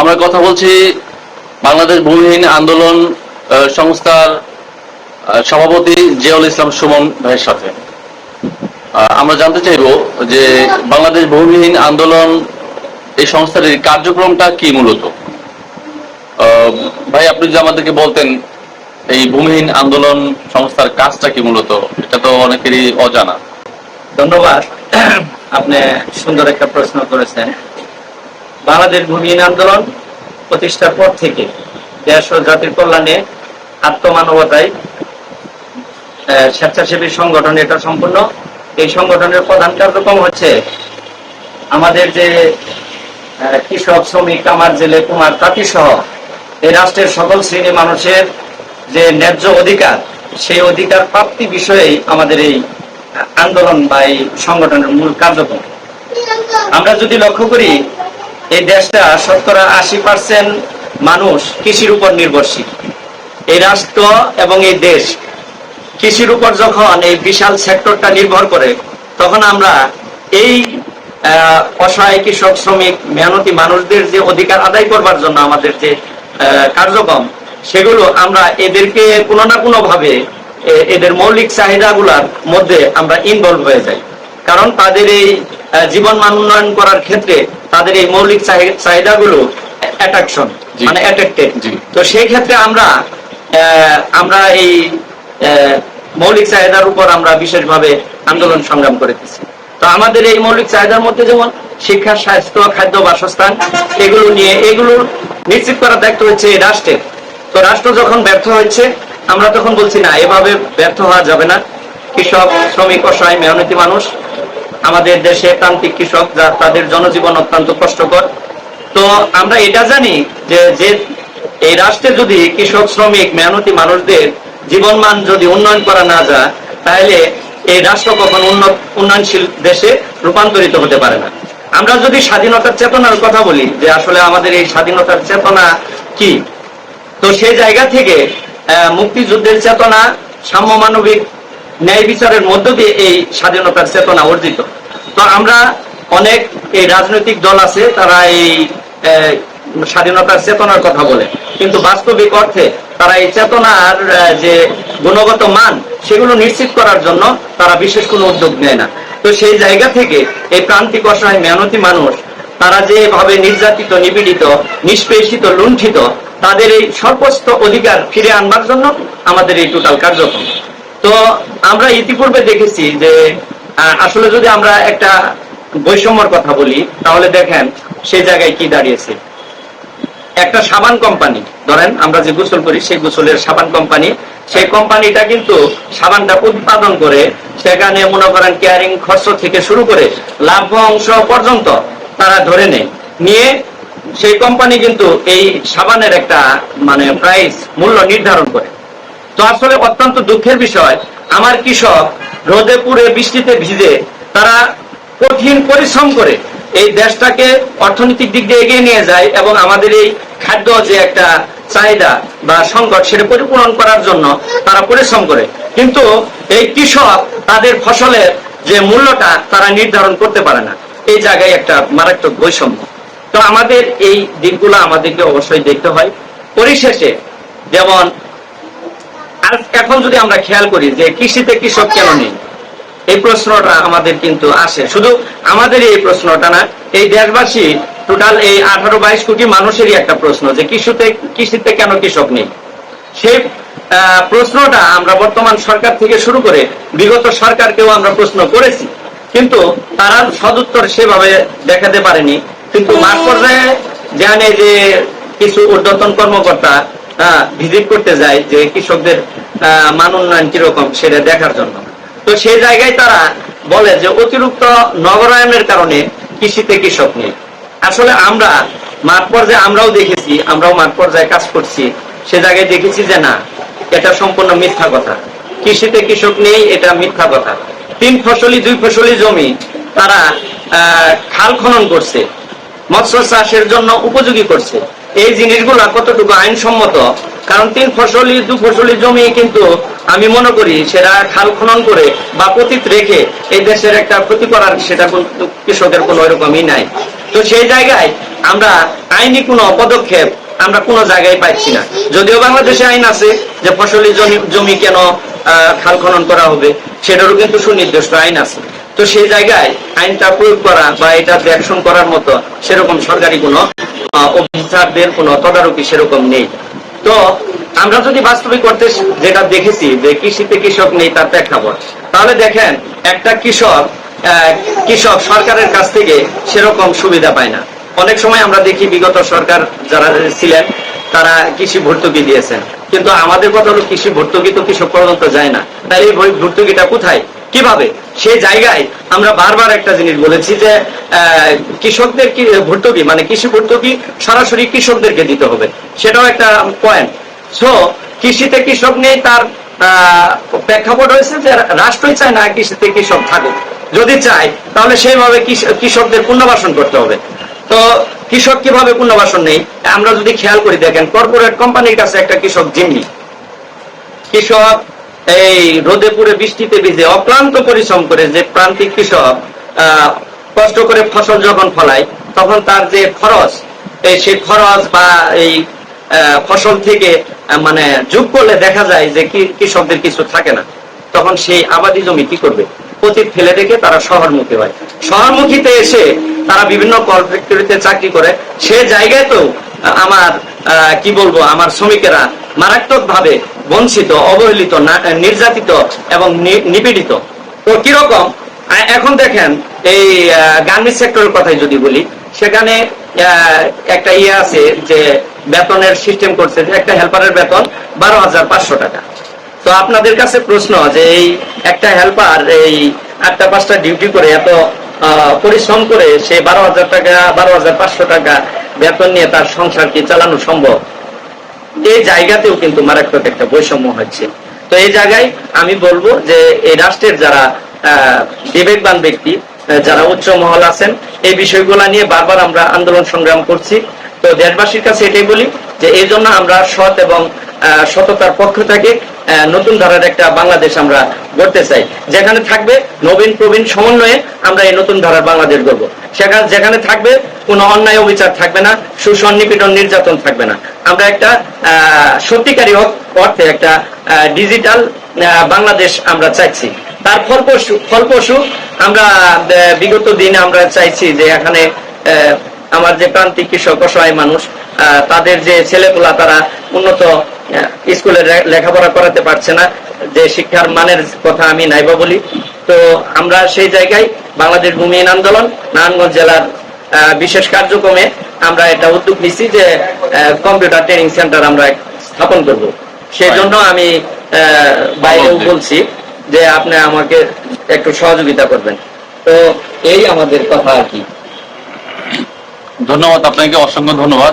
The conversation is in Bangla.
আমরা কথা বলছি বাংলাদেশ ভূমিহীন আন্দোলন সংস্থার সভাপতি জিয়াউল ইসলাম সুমন ভাইয়ের সাথে। আমরা জানতে চাইব যে বাংলাদেশ ভূমিহীন আন্দোলন, এই সংস্থার কার্যক্রমটা কি মূলত? ভাই, আপনি যদি আমাদেরকে বলতেন, এই ভূমিহীন আন্দোলন সংস্থার কাজটা কি মূলত? এটা তো অনেকেরই অজানা। ধন্যবাদ। আপনি সুন্দর একটা প্রশ্ন করেছেন। বাংলাদেশ ভূমিহীন আন্দোলন প্রতিষ্ঠার পর থেকে দেশ ও জাতির কল্যাণে আত্মমানবতায় স্বেচ্ছাসেবী সংগঠন এটা সম্পূর্ণ। এই সংগঠনের প্রধান কার্যক্রম হচ্ছে আমাদের যে কৃষক, শ্রমিক, কামার, জেলে, কুমার, তাঁতি সহ এই রাষ্ট্রের সকল শ্রেণি মানুষের যে ন্যায্য অধিকার, সেই অধিকার প্রাপ্তি বিষয়েই আমাদের এই আন্দোলন বা এই সংগঠনের মূল কার্যক্রম। আমরা যদি লক্ষ্য করি এই দেশটা শতকরা আশি পার্সেন্ট মানুষ কৃষির উপর নির্ভরশীল। এই রাষ্ট্র এবং এই দেশ কৃষির উপর যখন এই বিশাল সেক্টরটা নির্ভর করে, তখন আমরা এই অসহায় কৃষক, শ্রমিক, মেহনতি মানুষদের যে অধিকার আদায় করবার জন্য আমাদের যে কার্যক্রম, সেগুলো আমরা এদেরকে কোনো না কোনো ভাবে এদের মৌলিক চাহিদাগুলোর মধ্যে আমরা ইনভলভ হয়ে যাই। কারণ তাদের এই জীবন মান উন্নয়ন করার ক্ষেত্রে তাদের এই মৌলিক চাহি- চাহিদাগুলো অ্যাট্রাকশন মানে অ্যাট্রাক্টেড তো সেই ক্ষেত্রে আমরা আমরা এই মৌলিক চাহিদার উপর আমরা বিশেষভাবে আন্দোলন সংগ্রাম করেছি তো আমাদের এই মৌলিক চাহিদার মধ্যে যেমন শিক্ষা স্বাস্থ্য খাদ্য বাসস্থান এগুলো নিয়ে এগুলো নিশ্চিত করার দায়িত্ব হচ্ছে এই রাষ্ট্রের। তো রাষ্ট্র যখন ব্যর্থ হচ্ছে আমরা তখন বলছি না এভাবে ব্যর্থ হওয়া যাবে না। কৃষক শ্রমিক অসহায় মেহনতি মানুষ আমাদের দেশে প্রান্তিক কৃষক যা তাদের জনজীবন অত্যন্ত কষ্টকর। তো আমরা এটা জানি যে যে এই রাষ্ট্রে যদি কৃষক, শ্রমিক, মেহনতি মানুষদের জীবনমান যদি উন্নয়ন করা না যায়, তাহলে এই রাষ্ট্র কখন উন্নত উন্নয়নশীল দেশে রূপান্তরিত হতে পারে না। আমরা যদি স্বাধীনতার চেতনার কথা বলি, যে আসলে আমাদের এই স্বাধীনতার চেতনা কি? তো সেই জায়গা থেকে মুক্তিযুদ্ধের চেতনা সাম্য মানবিক ন্যায় বিচারের মধ্য দিয়ে এই স্বাধীনতার চেতনা অর্জিত। তো আমরা অনেক এই রাজনৈতিক দল আছে, তারা এই স্বাধীনতার চেতনার কথা বলে। কিন্তু বাস্তবিক অর্থে তারা এই চেতনার যে গুণগত মান, সেগুলো নিশ্চিত করার জন্য তারা বিশেষ কোনো উদ্যোগ নেয় না। তো সেই জায়গা থেকে এই প্রান্তিক অসহায় মেহনতি মানুষ, তারা যেভাবে নির্যাতিত, নিপীড়িত, নিষ্পেষিত, লুণ্ঠিত, তাদের এই সর্বস্ত অধিকার ফিরে আনবার জন্য আমাদের এই টোটাল কার্যক্রম। তো আমরা ইতিপূর্বে দেখেছি যে আসলে যদি আমরা একটা বৈষম্যর কথা বলি, তাহলে দেখেন সেই জায়গায় কি দাঁড়িয়েছে। একটা সাবান কোম্পানি, ধরেন আমরা যে গোসল করি, সেই গোসলের সাবান কোম্পানি, সেই কোম্পানিটা কিন্তু সাবানটা উৎপাদন করে সেখানে মনে করেন কেয়ারিং খরচ থেকে শুরু করে লাভ অংশ পর্যন্ত তারা ধরে নেয়। নিয়ে সেই কোম্পানি কিন্তু এই সাবানের একটা মানে প্রাইস মূল্য নির্ধারণ করে। তো আসলে অত্যন্ত দুঃখের বিষয়। আমার কৃষক রোদে পুড়ে বৃষ্টিতে ভিজে তারা কঠিন পরিশ্রম করে এই দেশটাকে অর্থনৈতিক দিক দিয়ে এগিয়ে নিয়ে যায় এবং আমাদের এই খাদ্য যে একটা চাহিদা বা সংকট সেটা পরিপূরণ করার জন্য তারা পরিশ্রম করে। কিন্তু এই কৃষক তাদের ফসলের যে মূল্যটা তারা নির্ধারণ করতে পারে না। এই জায়গায় একটা মারাত্মক বৈষম্য। তো আমাদের এই দিকগুলো আমাদেরকে অবশ্যই দেখতে হয়। পরিশেষে যেমন এখন যদি আমরা খেয়াল করি যে কৃষিতে কৃষক কেন নেই, এই প্রশ্নটা আমাদের কিন্তু আসে। শুধু আমাদের এই প্রশ্নটা না, এই দেশবাসী টোটাল এই আঠারো বাইশ কোটি মানুষেরই একটা প্রশ্ন যে কৃষিতে কৃষিতে কেন কৃষক নেই? সেই প্রশ্নটা আমরা বর্তমান সরকার থেকে শুরু করে বিগত সরকারকেও আমরা প্রশ্ন করেছি। কিন্তু তারা সদুত্তর সেভাবে দেখাতে পারেনি। কিন্তু মাঠ পর্যায়ে জানে যে কিছু ঊর্ধ্বতন কর্মকর্তা ভিজিট করতে যায় যে কৃষকদের মান উন্নয়ন কীরকম সেটা দেখার জন্য। তো সেই জায়গায় তারা বলে যে অতিরিক্ত নগরায়নের কারণে কৃষিতে কৃষক নেই। আসলে আমরা মাঠ পর্যায়ে আমরাও দেখেছি, আমরাও মাঠ পর্যায়ে কাজ করছি। সে জায়গায় দেখেছি যে না, এটা সম্পূর্ণ মিথ্যা কথা। কৃষিতে কৃষক নেই, এটা মিথ্যা কথা। তিন ফসলি, দুই ফসলি জমি তারা খাল খনন করছে, মৎস্য চাষের জন্য উপযোগী করছে। এই জিনিসগুলা কতটুকু আইনসম্মত কারণ তিন ফসলি, দু ফসলি জমি কিন্তু আমি মনে করি সেটা খাল খনন করে বা পতিত রেখে এই দেশের একটা ক্ষতি করার সেটা কৃষকের কোনো এরকমই নাই। তো সেই জায়গায় আমরা আইনি কোনো পদক্ষেপ আমরা কোনো জায়গায় পাচ্ছি না। যদিও বাংলাদেশে আইন আছে যে ফসলি জমি- কেন খাল খনন করা হবে, সেটারও কিন্তু সুনির্দিষ্ট আইন আছে। তো সেই জায়গায় আইনটা প্রয়োগ করা বা এটা অ্যাকশন করার মতো সেরকম সরকারি কোনো অফিসারদের কোনো তদারকি সেরকম নেই। তো আমরা যদি বাস্তবিক করতে যেটা দেখেছি যে কৃষিতে কৃষক নেই, তার প্রেক্ষাপট। তাহলে দেখেন, একটা কৃষক কৃষক সরকারের কাছ থেকে সেরকম সুবিধা পায় না। অনেক সময় আমরা দেখি বিগত সরকার যারা ছিলেন, তারা কৃষি ভর্তুকি দিয়েছেন। কিন্তু আমাদের কথা হলো কৃষি ভর্তুকি তো কৃষক পর্যন্ত যায় না। তাই এই ভর্তুকিটা কোথায়? কীভাবে? সেই জায়গায় আমরা বারবার একটা জিনিস বলেছি যে কৃষকদের ভর্তুকি মানে কৃষি ভর্তুকি সরাসরি কৃষকদেরকে দিতে হবে। সেটাও একটা পয়েন্ট সো কৃষিতে কৃষক নেই, তার প্রেক্ষাপট হয়েছে যে রাষ্ট্রই চায় না কৃষিতে কৃষক থাকুক। যদি চায়, তাহলে সেইভাবে কৃষ- কৃষকদের পুনর্বাসন করতে হবে। তো, কৃষক কীভাবে পুনর্বাসন নেই? আমরা যদি খেয়াল করি, দেখেন কর্পোরেট কোম্পানির কাছে একটা কৃষক জিম্মি। কৃষক এই রোদে পুড়ে বৃষ্টিতে ভিজে অক্লান্ত পরিশ্রম করে যে প্রান্তিক কৃষক কষ্ট করে ফসল যখন ফলায়, তখন তার যে খরচ সেই খরচ বা এই ফসল থেকে মানে যোগ করলে দেখা যায় যে কৃষকদের কিছু থাকে না। তখন সেই আবাদি জমি কি করবে? অতীত ফেলে রেখে তারা শহরমুখী হয়। শহরমুখীতে এসে তারা বিভিন্ন কল চাকরি করে। সে জায়গায় তো আমার কি বলব, আমার শ্রমিকেরা মারাত্মক ভাবে বঞ্চিত, অবহেলিত নির্যাতিত এবং নিপীড়িত। তো কীরকম? এখন দেখেন, এই গার্মেন্টস সেক্টরের কথাই যদি বলি, সেখানে একটা ইয়ে আছে যে বেতনের সিস্টেম করছে, একটা হেল্পারের বেতন বারো হাজার পাঁচশো টাকা। তো আপনাদের কাছে প্রশ্ন যে এই একটা হেল্পার এই আটটা পাঁচটা ডিউটি করে এত পরিশ্রম করে সে বারো হাজার টাকা, বারো হাজার পাঁচশো টাকা বেতন নিয়ে তার সংসার কি চালানো সম্ভব? এই জায়গাতেও কিন্তু মারাত্মক একটা বৈষম্য হচ্ছে। তো এই জায়গায় আমি বলব যে এই রাষ্ট্রের যারা বিবেকবান ব্যক্তি যারা উচ্চ মহল আছেন, এই বিষয়গুলা নিয়ে বারবার আমরা আন্দোলন সংগ্রাম করছি। তো দেশবাসীর কাছে এটাই বলি যে, এই জন্য আমরা সৎ এবং সততার পক্ষ থেকে নতুন ধারার একটা বাংলাদেশ আমরা গড়তে চাই। যেখানে থাকবে নবীন প্রবীণ সমন্বয়ে আমরা এই নতুন ধারার বাংলাদেশ গড়ব। সেখানে যেখানে থাকবে কোনো অন্যায় অবিচার থাকবে না শোষণ নিপীড়ন নির্যাতন থাকবে না। আমরা একটা সত্যিকারী অর্থ- একটা ডিজিটাল বাংলাদেশ আমরা চাইছি। তার ফলপ্রসূ ফলপ্রসূ আমরা বিগত দিনে আমরা চাইছি যে এখানে আমার যে প্রান্তিক কৃষক, অসহায় মানুষ তাদের যে ছেলেগুলা তারা উন্নত স্কুলে লেখাপড়া করাতে পারছে না যে শিক্ষার মানের কথা আমি নাইবা বলি। তো আমরা সেই জায়গায় বাংলাদেশ ভূমিহীন আন্দোলন নারায়ণগঞ্জ জেলার বিশেষ কার্যক্রমে আমরা এটা উদ্যোগ নিচ্ছি যে কম্পিউটার ট্রেনিং সেন্টার আমরা স্থাপন করব। সেই জন্য আমি বাইরেও বলছি যে আপনি আমাকে একটু সহযোগিতা করবেন। তো এই আমাদের কথা আর কি। ধন্যবাদ আপনাকে অসংখ্য ধন্যবাদ।